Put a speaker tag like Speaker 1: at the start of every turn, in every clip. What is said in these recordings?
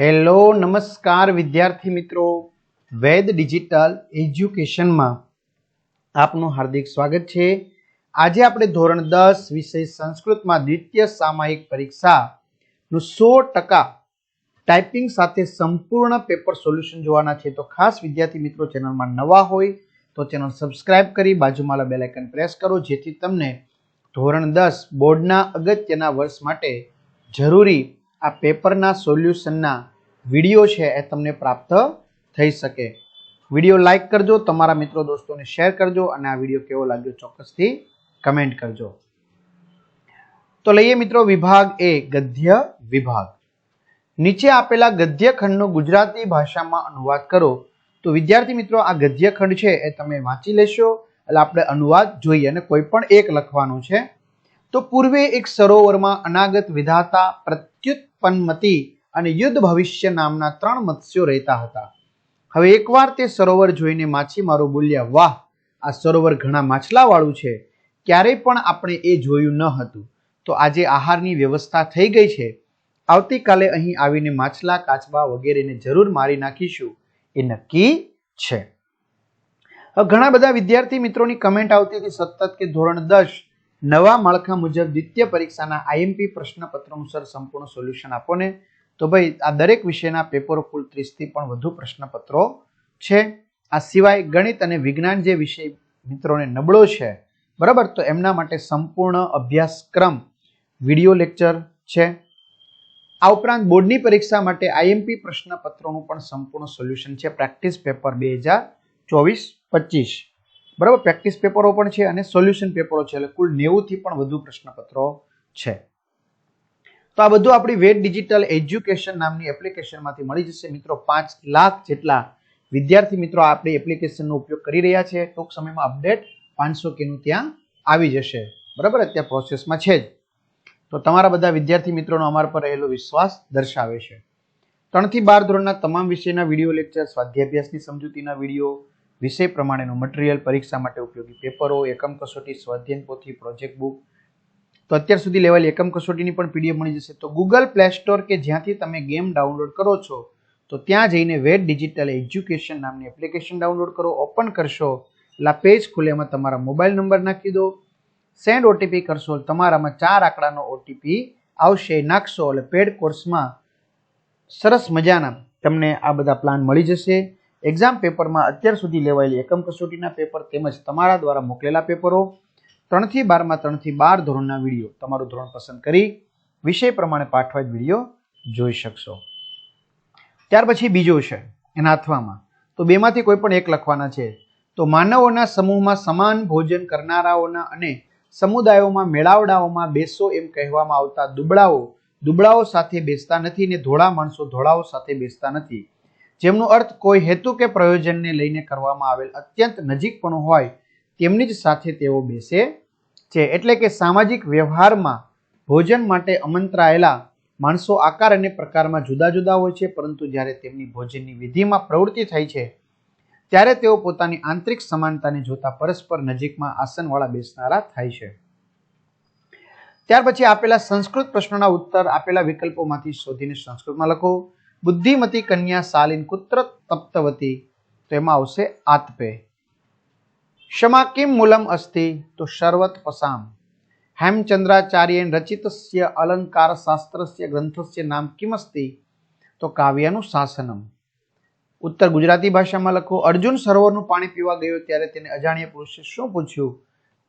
Speaker 1: Hello, નમસ્કાર વિદ્યાર્થી મિત્રો. વેદ ડિજિટલ એજ્યુકેશનમાં આપનું હાર્દિક સ્વાગત છે. આજે આપણે ધોરણ દસ વિષય સંસ્કૃતમાં દ્વિતીય સામાયિક પરીક્ષાનું સો ટકા ટાઈપિંગ સાથે સંપૂર્ણ પેપર સોલ્યુશન જોવાના છે. તો ખાસ વિદ્યાર્થી મિત્રો, ચેનલમાં નવા હોય તો ચેનલ સબસ્ક્રાઇબ કરી બાજુમાં બેલ પ્રેસ કરો, જેથી તમને ધોરણ દસ બોર્ડના અગત્યના વર્ષ માટે જરૂરી આ પેપરના સોલ્યુશનના વીડિયો છે એ તમને પ્રાપ્ત થઈ શકે. વીડિયો લાઈક કરજો, તમારા મિત્રો દોસ્તોને શેર કરજો અને આ વીડિયો કેવો લાગ્યો ચોક્કસથી કમેન્ટ કરજો. તો લઈએ મિત્રો વિભાગ એ, ગદ્ય વિભાગ. નીચે આપેલા ગદ્ય ખંડનો ગુજરાતી ભાષામાં અનુવાદ કરો. તો વિદ્યાર્થી મિત્રો, આ ગદ્ય ખંડ છે એ તમે વાંચી લેશો. એટલે આપણે અનુવાદ જોઈએ અને કોઈ પણ એક લખવાનું છે. તો પૂર્વે એક સરોવરમાં અનાગત વિધાતા પ્રત્યુત્પન્નમતી અને યુદ્ધ ભવિષ્ય નામના ત્રણ મત્સ્યો રહેતા હતા. હવે એકવાર તે સરોવર જોઈને માછીમારો બોલ્યા, વાહ, આ સરોવર ઘણા માછલાવાળું છે. ક્યારેય પણ આપણે એ જોયું ન હતું. તો આજે આહારની વ્યવસ્થા થઈ ગઈ છે. આવતીકાલે અહીં આવીને માછલા કાચબા વગેરેને જરૂર મારી નાખીશું. એ નક્કી છે. ઘણા બધા વિદ્યાર્થી મિત્રોની કમેન્ટ આવતી હતી સતત કે ધોરણ દસ નવા માળખા મુજબ દ્વિતીય પરીક્ષાના આઈએમપી પ્રશ્નપત્રનું અનુસાર સંપૂર્ણ સોલ્યુશન આપો ને. તો ભાઈ, આ દરેક વિષયના પેપરો કુલ ત્રીસથી પણ વધુ પ્રશ્નપત્રો છે. આ સિવાય ગણિત અને વિજ્ઞાન જે વિષય મિત્રોને નબળો છે, બરાબર? તો એમના માટે સંપૂર્ણ અભ્યાસક્રમ વીડિયો લેક્ચર છે. આ ઉપરાંત બોર્ડની પરીક્ષા માટે આઈએમપી પ્રશ્નપત્રોનું પણ સંપૂર્ણ સોલ્યુશન છે. પ્રેક્ટિસ પેપર બે હજાર ચોવીસ પચીસ. બરાબર? પ્રેક્ટિસ પેપરો પણ છે અને સોલ્યુશન પેપરો છે. એટલે કુલ નેવુંથી પણ વધુ પ્રશ્નપત્રો છે. તો આ બધું આપણી વેટ ડિજિટલ એજ્યુકેશન નામની એપ્લિકેશનમાંથી મળી જશે. મિત્રો, પાંચ લાખ જેટલા વિદ્યાર્થી મિત્રો આપણી એપ્લિકેશનનો ઉપયોગ કરી રહ્યા છે. ટૂંક સમયમાં અપડેટ પાંચસો કેનું ત્યાં આવી જશે. બરાબર? અત્યારે પ્રોસેસમાં છે જ. તો તમારા બધા વિદ્યાર્થી મિત્રોનો અમારા પર રહેલો વિશ્વાસ દર્શાવે છે. ત્રણથી બાર ધોરણના તમામ વિષયના વીડિયો લેક્ચર સ્વાધ્યાભ્યાસની સમજૂતીના વીડિયો વિષય પ્રમાણેનું મટીરિયલ પરીક્ષા માટે ઉપયોગી પેપરો, એકમ કસોટી, સ્વાધ્યાયન પોથી પ્રોજેક્ટ બુક તો અત્યાર સુધી લેવાયેલી એકમ કસોટીની પણ પીડીએફ મળી જશે. તો ગૂગલ પ્લે સ્ટોર કે જ્યાંથી તમે ગેમ ડાઉનલોડ કરો છો, તો ત્યાં જઈને વેટ ડિજિટલ એજ્યુકેશન નામની એપ્લિકેશન ડાઉનલોડ કરો ઓપન કરશો એટલે પેજ ખુલે એમાં તમારા મોબાઈલ નંબર નાખી દો સેન્ડ ઓટીપી કરશો તમારામાં ચાર આંકડાનો ઓટીપી આવશે, નાખશો, એટલે પેડ કોર્સમાં સરસ મજાના તમને આ બધા પ્લાન મળી જશે. એક્ઝામ પેપરમાં અત્યાર સુધી લેવાયેલી એકમ કસોટીના પેપર તેમજ તમારા દ્વારા મોકલેલા પેપરો ત્રણથી બારમાં ત્રણથી બાર ધોરણના વીડિયો તમારું ધોરણ પસંદ કરી વિષય પ્રમાણે પાઠવાજ વીડિયો જોઈ શકશો. ત્યાર પછી બીજો છે, એના અથવામાં. તો બેમાંથી કોઈ પણ એક લખવાના છે. તો માનવોના સમૂહમાં સમાન ભોજન કરનારાઓના અને સમુદાયોમાં મેળાવડાઓમાં બેસો એમ કહેવામાં આવતા દુબળાઓ દુબળાઓ સાથે બેસતા નથી ને ધોળા માણસો ધોળાઓ સાથે બેસતા નથી. જેમનો અર્થ કોઈ હેતુ કે પ્રયોજનને લઈને કરવામાં આવેલ અત્યંત નજીક પણ હોય, તેમની જ સાથે તેઓ બેસે છે. એટલે કે સામાજિક વ્યવહારમાં ભોજન માટે આમંત્રાયેલા માણસો આકાર અને પ્રકારમાં જુદા જુદા હોય છે, પરંતુ જ્યારે તેમની ભોજનની વિધિમાં પ્રવૃત્તિ થાય છે, ત્યારે તેઓ પોતાની આંતરિક સમાનતાને જોતા પરસ્પર નજીકમાં આસનવાળા બેસનારા થાય છે. ત્યાર પછી આપેલા સંસ્કૃત પ્રશ્નોના ઉત્તર આપેલા વિકલ્પોમાંથી શોધીને સંસ્કૃતમાં લખો. બુદ્ધિમતી કન્યા શાલીન કુત્ર તપ્તવતી, તો એમાં આવશે આતપે. ક્ષમા કિમ મૂલમ અસ્તિ? તો શર્વત પસામ હેમચંદ્રાચાર્ય રચિતસ્ય અલંકાર શાસ્ત્રસ્ય ગ્રંથસ્ય નામ કિમ અસ્તિ તો કાવ્યનું શાસનમ. ઉત્તર ગુજરાતી ભાષામાં લખો, અર્જુન સરોવરનું પાણી પીવા ગયો ત્યારે તેને અજાણ્યા પુરુષે શું પૂછ્યું?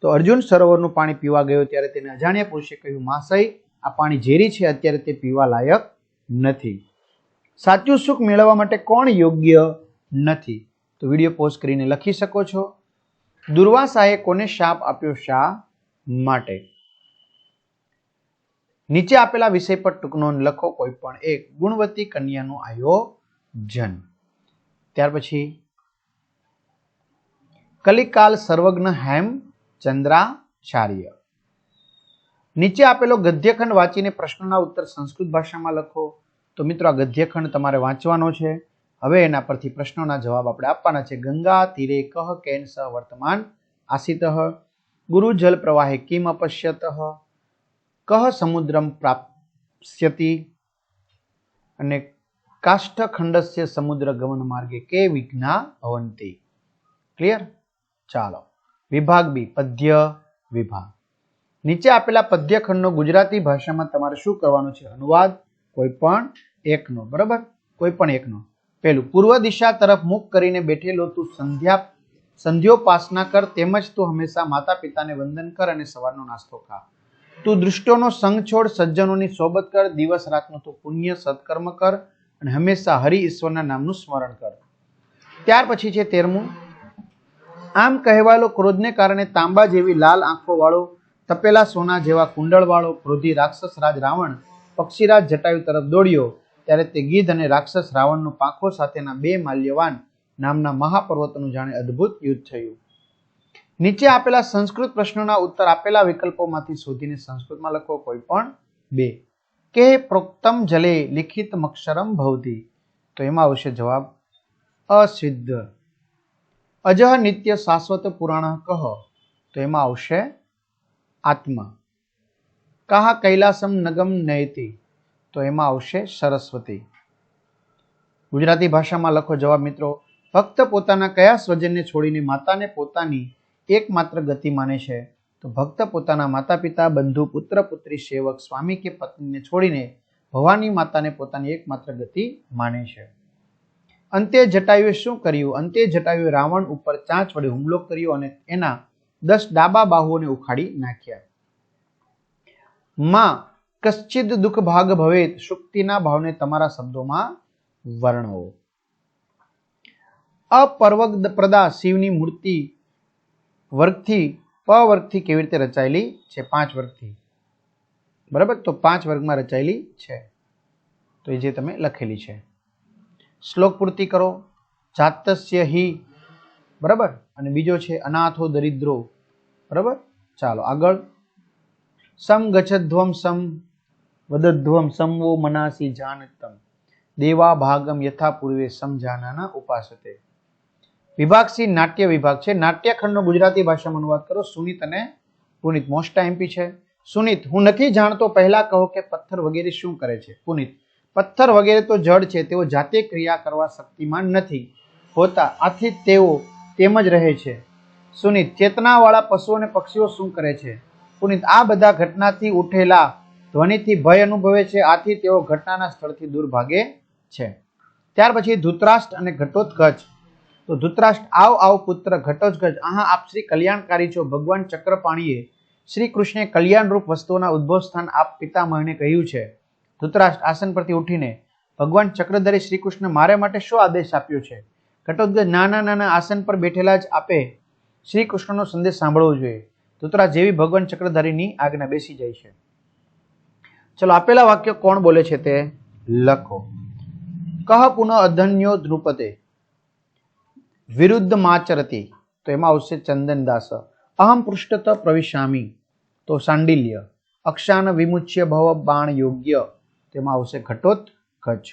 Speaker 1: તો અર્જુન સરોવરનું પાણી પીવા ગયો ત્યારે તેને અજાણ્યા પુરુષે કહ્યું માસય આ પાણી ઝેરી છે, અત્યારે તે પીવા લાયક નથી. સાચું સુખ મેળવવા માટે કોણ યોગ્ય નથી? તો વીડિયો પોઝ કરીને લખી શકો છો. દુર્વાસાએ કોને શાપ આપ્યો શા માટે? નીચે આપેલા વિષય પર ટૂંક નોંધ લખો. કોઈ પણ એક ગુણવતી કન્યાનું આયોજન. ત્યાર પછી, કલિકાલ સર્વજ્ઞ હેમ ચંદ્રાચાર્ય. નીચે આપેલો ગદ્યખંડ વાંચીને પ્રશ્નના ઉત્તર સંસ્કૃત ભાષામાં લખો. તો મિત્રો આ ગદ્યખંડ તમારે વાંચવાનો છે. હવે એના પરથી પ્રશ્નોના જવાબ આપણે આપવાના છે. ગંગા, તીરે, કહ, કેન, સ, વર્તમાન આસિત ગુરુ, જલ પ્રવાહે કિમ અપશ્યત, કહ, સમુદ્રમ પ્રાપ્સ્યતિ અને કાષ્ઠખંડસ્ય સમુદ્ર ગમન માર્ગે કે વિઘ્ના ભવંતી. ક્લિયર ચાલો. વિભાગ બી. પદ્ય વિભાગ. નીચે આપેલા પદ્યખંડનો ગુજરાતી ભાષામાં તમારે શું કરવાનું છે? અનુવાદ, કોઈ પણ એકનો, બરાબર? કોઈ પણ એકનો. પેલું પૂર્વ દિશા તરફ મુખ કરીને બેઠેલો તું સંધ્યા, સંધ્યોપાસના કર, તેમજ તું હંમેશા માતા પિતાને વંદન કર અને સવારનો નાસ્તો ખા. તું દૃષ્ટોનો સંગ છોડ, સજ્જનોની સોબત કર, દિવસ રાતનો તું પુણ્ય સત્કર્મ કર અને હંમેશા હરિ ઈશ્વરના નામનું સ્મરણ કર. ત્યાર પછી છે તેરમું. આમ કહેવાયેલો ક્રોધને કારણે તાંબા જેવી લાલ આંખો વાળો તપેલા સોના જેવા કુંડળ વાળો ક્રોધી રાક્ષસ રાજ રાવણ, પક્ષીરાજ જટાયુ તરફ દોડ્યો ત્યારે તે ગીધ અને રાક્ષસ રાવણનો પાંખો સાથેના બે માલ્યવાન નામના મહાપર્વતનું જાણે અદ્ભુત યુદ્ધ થયું. નીચે આપેલા સંસ્કૃત પ્રશ્નોના ઉત્તર આપેલા વિકલ્પોમાંથી શોધીને સંસ્કૃતમાં લખો કોઈ પણ બે. કે પ્રોક્તમ જલે લિખિત મક્ષરમ ભવતી. તો એમાં આવશે જવાબ અસિદ્ધ. અજહ નિત્ય શાશ્વત પુરાણ કહ. તો એમાં આવશે આત્મા. કાહ કૈલાસમ નગમ નયતિ. તો એમાં આવશે સરસ્વતી. ગુજરાતી ભાષામાં લખો જવાબ મિત્રો ભક્ત પોતાના કયા સ્વજનને છોડીને માતાને પોતાની એકમાત્ર ગતિ માને છે? તો ભક્ત પોતાના માતા પિતા બંધુ, પુત્ર, પુત્રી, સેવક, સ્વામી કે પત્નીને છોડીને ભવાની માતાને પોતાની એકમાત્ર ગતિ માને છે. અંતે જટાયુએ શું કર્યું? અંતે જટાયુએ રાવણ ઉપર ચાંચ વડે હુમલો કર્યો અને એના દસ ડાબા બાહુઓને ઉખાડી નાખ્યા. માં કશ્ચિદ દુઃખ ભાગ ભવેત શુક્તિના ભાવને તમારા શબ્દોમાં વર્ણવો. અપર્વગ પ્રદા શિવની મૂર્તિ વર્ગથી, પ વર્ગથી કેવી રીતે રચાયેલી છે? પાંચ વર્ગથી. બરાબર? તો પાંચ વર્ગમાં રચાયેલી છે. તો એ જે તમે લખેલી છે. શ્લોક પૂર્તિ કરો. જાતસ્ય હિ. બરાબર? અને બીજો છે, અનાથો દરિદ્રો. બરાબર? ચાલો આગળ. સમ ગચ્છધ્વમ સમ વદધ્વમ સમવો મનાસી જાનતમ. દેવા ભાગમ યથા પૂર્વે સમજાનાના ઉપાસતે. વિભાગ સી નાટ્ય વિભાગ છે. નાટ્યખંડનો ગુજરાતી ભાષામાં અનુવાદ કરો. સુનિત અને પુનિત. મોસ્ટ એમપી છે. સુનિત. હું નથી જાણતો, પહેલા કહો કે પથ્થર વગેરે શું કરે છે? પુનિત. પથ્થર વગેરે તો જડ છે. તેઓ જાતે ક્રિયા કરવા શક્તિમાન નથી. હોતા આથી તેઓ તેમ જ રહે છે. સુનિત. ચેતનાવાળા પશુ અને પક્ષીઓ શું કરે છે? પુનિત. આ બધા ઘટનાથી ઉઠેલા ધ્વનિથી ભય અનુભવે છે. આથી તેઓ ઘટનાના સ્થળથી દૂર ભાગે છે. ત્યાર પછી ધૃતરાષ્ટ્ર અને ઘટોત્કચ. તો ધૃતરાષ્ટ્ર, આવ આવ પુત્ર, ઘટોત્કચ. આહા, આપ શ્રી કલ્યાણકારી છો. ભગવાન ચક્રપાણીએ શ્રી કૃષ્ણે કલ્યાણરૂપ વસ્તુઓના ઉદ્ભવ સ્થાન આપ પિતામહને કહ્યું છે. ધૃતરાષ્ટ્ર આસન પરથી ઉઠીને ભગવાન ચક્રધરી શ્રી કૃષ્ણ મારે માટે શું આદેશ આપ્યો છે? ઘટોત્કચ નાના નાના આસન પર બેઠેલા જ આપે શ્રી કૃષ્ણનો સંદેશ સાંભળવો જોઈએ. ધૂતરાજ જેવી ભગવાન ચક્રધારીની આજ્ઞા બેસી જાય છે. ચલો, આપેલા વાક્ય કોણ બોલે છે તે? લખો. કહ પુનઃ અધન્યો ધ્રુપદે વિરુદ્ધ માચરતી. તો એમાં આવશે ચંદનદાસ. અહમ પૃષ્ઠત પ્રવિશામી. તો સાંડિલ્ય. અક્ષાન વિમુચ્ય ભવ બાણ યોગ્ય. તેમાં આવશે ઘટોત કચ્છ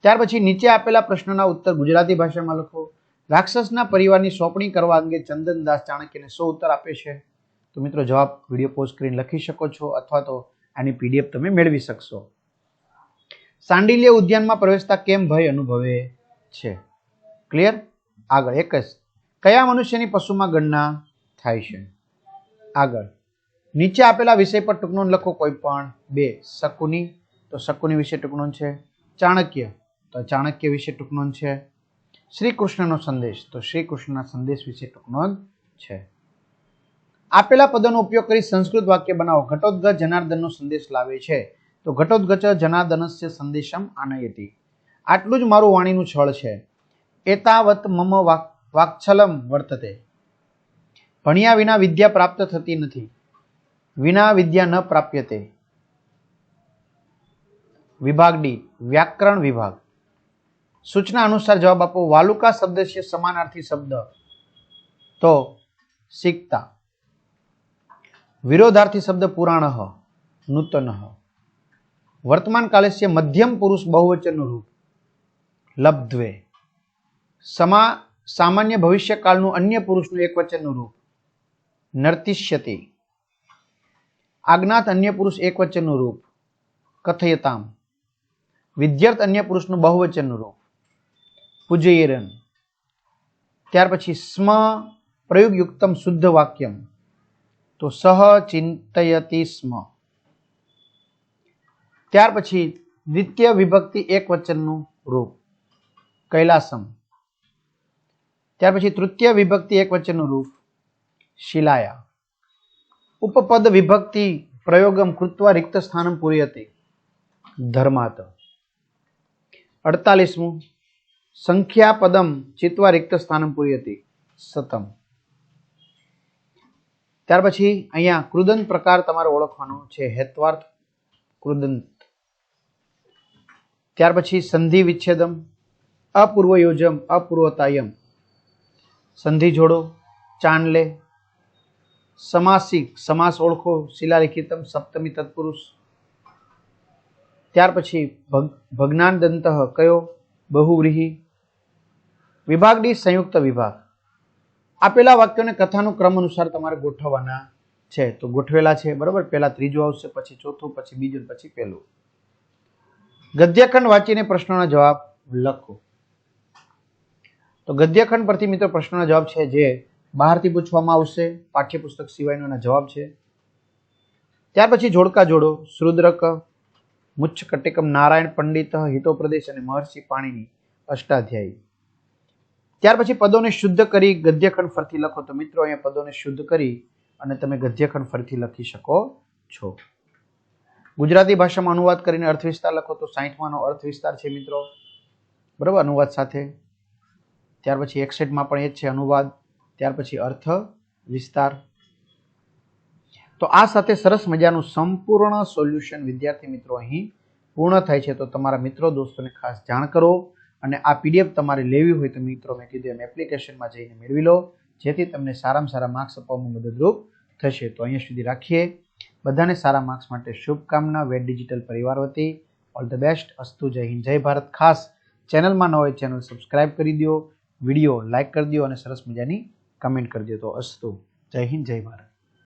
Speaker 1: ત્યાર પછી નીચે આપેલા પ્રશ્નોના ઉત્તર ગુજરાતી ભાષામાં લખો. રાક્ષસના પરિવારની સોંપણી કરવા અંગે ચંદનદાસ ચાણક્યને સો ઉત્તર આપે છે? તો મિત્રો, જવાબ વીડિયો પોસ્ટ કરીને લખી શકો છો અથવા તો આની પીડીએફ તમે મેળવી શકશો. સાંડિલ્ય ઉદ્યાનમાં પ્રવેશતા કેમ ભય અનુભવે છે? ક્લિયર આગળ એક જ. કયા મનુષ્યની પશુમાં ગણના થાય છે? આગળ. નીચે આપેલા વિષય પર ટૂંકનો લખો કોઈ પણ. બે. શકુની. તો શકુની વિશે ટૂંકનો છે. ચાણક્ય. તો ચાણક્ય વિશે ટૂંકનો છે. શ્રી કૃષ્ણનો સંદેશ. તો શ્રી કૃષ્ણના સંદેશ વિશે ટૂંકનો છે. આપેલા પદોનો ઉપયોગ કરી સંસ્કૃત વાક્ય બનાવો. ઘટોદ્ગત જનાર્દનનો સંદેશ લાવે છે. તો ઘટોદ્ગચ જનાર્દનસ્ય સંદેશમ આનયતી. આટલું જ મારું વાણીનું છળ છે. એતાવત મમ વાક, વાક્છલમ વર્તતે. ભણ્યા વિના વિદ્યા પ્રાપ્ત થતી નથી. વિના વિદ્યા ન પ્રાપ્યતે. વિભાગ ડી. વ્યાકરણ વિભાગ. સૂચના અનુસાર જવાબ આપો. વાલુકા શબ્દ છે સમાનાર્થી શબ્દ. તો શીખતા. વિરોધાર્થી શબ્દ પુરાણ, નૂતન. વર્તમાન કાલે છે મધ્યમ પુરુષ બહુવચનનું રૂપ, લબ્ધ્વે. સમા, સામાન્ય ભવિષ્યકાળનું અન્ય પુરુષનું એકવચનનું રૂપ, નર્તિષ્યતિ. આજ્ઞાત અન્ય પુરુષ એકવચનનું રૂપ, કથયતામ. વિદ્યાર્થ અન્ય પુરુષનું બહુવચનનું રૂપ પૂજયેરન ત્યાર પછી સ્મ, પ્રયોગયુક્તમ શુદ્ધ વાક્યમ. તો સહ ચિંતયતિ સ્મ. ત્યાર પછી દ્વિતીય વિભક્તિ એક વચનનું રૂપ, કૈલાસમ. ત્યાર પછી તૃતીય વિભક્તિ એક વચનનું રૂપ, શિલાયા. ઉપપદ વિભક્તિ પ્રયોગમ કૃત્વા રિક્ત સ્થાનમ પૂર્યતે, ધર્માત. અડતાલીસમું, સંખ્યાપદમ ચિત્વા રિક્ત સ્થાનમ પૂર્યતે, સતમ. ત્યાર પછી અહીંયા કૃદંત પ્રકાર તમારે ઓળખવાનો છે હેત્વાર્થ કૃદંત ત્યાર પછી સંધિ વિચ્છેદમ, અપૂર્વયોજમ, અપૂર્વતાયમ. સંધિ જોડો ચાંદલે સમાસિક, સમાસ ઓળખો, શિલાલિખિતમ, સપ્તમી તત્પુરુષ. ત્યાર પછી ભગ ભગ્નાન દંત કયો, બહુવ્રીહી. વિભાગ ડી સંયુક્ત વિભાગ. આપેલા વાક્યોને કથાનું ક્રમ અનુસાર તમારે ગોઠવવાના છે. તો ગોઠવેલા છે, બરાબર? પહેલા ત્રીજું આવશે, પછી ચોથું, પછી બીજું, પછી પહેલું. ગદ્યખંડ વાંચીને પ્રશ્નોના જવાબ લખો. તો ગદ્યખંડ પરથી મિત્રો પ્રશ્નોના જવાબ છે જે બહારથી પૂછવામાં આવશે, પાઠ્યપુસ્તક સિવાયનો એના જવાબ છે. ત્યાર પછી જોડકા જોડો શ્રુદ્રક મુચ્છ કટિકમ, નારાયણ પંડિત હિતોપ્રદેશ અને મહર્ષિ પાણીની અષ્ટાધ્યાયી. ત્યાર પછી પદોને શુદ્ધ કરી ગદ્યખંડ ફરીથી લખો. તો મિત્રો, અહીંયા પદોને શુદ્ધ કરી અને તમે ગદ્યખંડ ફરીથી લખી શકો છો. ગુજરાતી ભાષામાં અનુવાદ કરીને અર્થ વિસ્તાર લખો તો સાહીઠમાંનો અર્થ વિસ્તાર છે મિત્રો. બરાબર? અનુવાદ સાથે. ત્યાર પછી એકસઠમાં પણ એ જ છે અનુવાદ. ત્યાર પછી અર્થ વિસ્તાર તો આ સાથે સરસ મજાનું સંપૂર્ણ સોલ્યુશન વિદ્યાર્થી મિત્રો અહીં પૂર્ણ થાય છે. તો તમારા મિત્રો, દોસ્તોને ખાસ જાણ કરો. અને આ પીડીએફ તમારે લેવી હોય તો મિત્રો મેં કીધું એમ એપ્લિકેશનમાં જઈને મેળવી લો. જેથી તમને સારામાં સારા માર્ક્સ અપાવવામાં મદદરૂપ થશે. તો અહીંયા સુધી રાખીએ. બધાને સારા માર્ક્સ માટે શુભકામના. વેટ ડિજિટલ પરિવાર વતી. ઓલ ધ બેસ્ટ અસ્તુ, જય હિન્દ, જય ભારત. ખાસ ચેનલમાં ન હોય ચેનલ સબસ્ક્રાઇબ કરી દો, વીડિયો લાઇક કરી દો અને સરસ મજાની કમેન્ટ કરી દો. તો અસ્તુ, જય હિન્દ, જય ભારત.